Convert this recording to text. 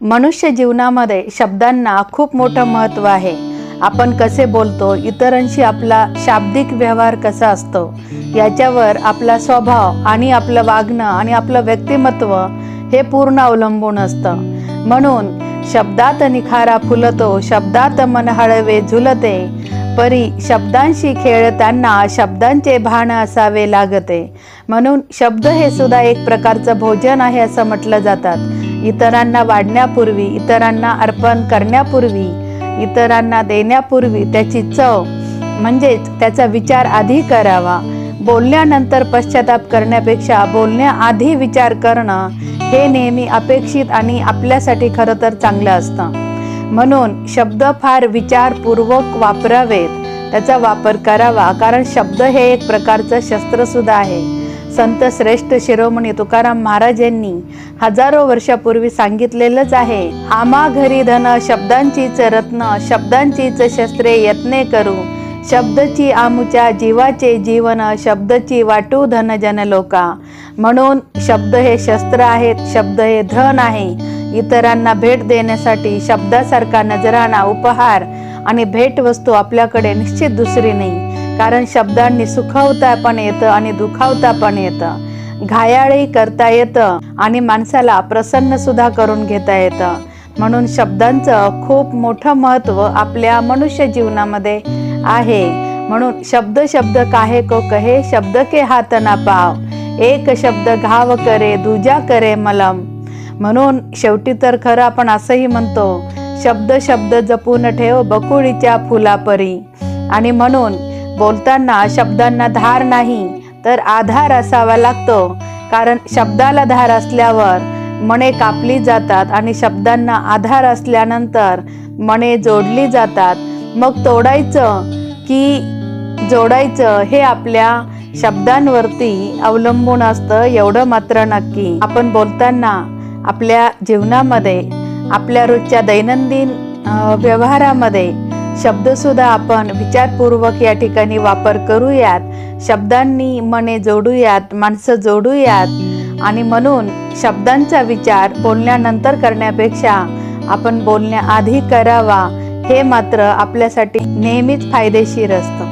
मनुष्य जीवनामध्ये शब्दांना खूप मोठं महत्त्व आहे. आपण कसे बोलतो इतरांशी आपला शाब्दिक व्यवहार कसा असतो याच्यावर आपला स्वभाव आणि आपलं वागणं आणि आपलं व्यक्तिमत्व हे पूर्ण अवलंबून असतं. म्हणून शब्दात निखारा फुलतो शब्दात मन हळवे झुलते परी शब्दांशी खेळताना शब्दांचे भान असावे लागते. म्हणून शब्द हे सुद्धा एक प्रकारचं भोजन आहे असं म्हटलं जातात. इतरांना वाढण्यापूर्वी इतरांना अर्पण करण्यापूर्वी इतरांना देण्यापूर्वी त्याची चव म्हणजेच त्याचा विचार आधी करावा. बोलण्यानंतर पश्चाताप करण्यापेक्षा बोलण्याआधी विचार करणं हे नेहमी अपेक्षित आणि आपल्यासाठी खरं तर चांगलं असतं. म्हणून शब्द फार विचारपूर्वक वापरावेत. त्याचा वापर करावा कारण शब्द हे एक प्रकारचं शस्त्रसुद्धा आहे. संत श्रेष्ठ शिरोमणी तुकाराम महाराज यांनी हजारो वर्षापूर्वी सांगितलेलंच आहे आमा घरी धन शब्दांचीच रत्न शब्दांचीच शस्त्रे यत्ने करू. शब्दची आमुच्या जीवाचे जीवन शब्दची वाटू धन जन लोका. म्हणून शब्द हे शस्त्र आहेत शब्द हे धन आहे. इतरांना भेट देण्यासाठी शब्दासारखा नजराणा उपहार आणि भेटवस्तू आपल्याकडे निश्चित दुसरी नाही. कारण शब्दांनी सुखवता पण येतं आणि दुखावता पण येतं. घायाळही करता येतं आणि माणसाला प्रसन्न सुद्धा करून घेता येतं. म्हणून शब्दांचं खूप मोठं महत्त्व आपल्या मनुष्य जीवनामध्ये आहे. म्हणून शब्द शब्द काहे को कहे शब्द के हात ना पाव. एक शब्द घाव करे दुजा करे मलम. म्हणून शेवटी तर खरं आपण असंही म्हणतो शब्द शब्द जपून ठेव बकुळीच्या फुलापरी. आणि म्हणून बोलताना शब्दांना धार नाही तर आधार असावा लागतो. कारण शब्दाला धार असल्यावर मणे कापली जातात आणि शब्दांना आधार असल्यानंतर मणे जोडली जातात. मग तोडायचं की जोडायचं हे आपल्या शब्दांवरती अवलंबून असतं एवढं मात्र नक्की. आपण बोलताना आपल्या जीवनामध्ये आपल्या रोजच्या दैनंदिन व्यवहारामध्ये शब्दसुद्धा आपण विचारपूर्वक या ठिकाणी वापर करूयात. शब्दांनी मने जोडूयात माणसं जोडूयात. आणि म्हणून शब्दांचा विचार बोलण्यानंतर करण्यापेक्षा आपण बोलण्याआधी करावा हे मात्र आपल्यासाठी नेहमीच फायदेशीर असतं.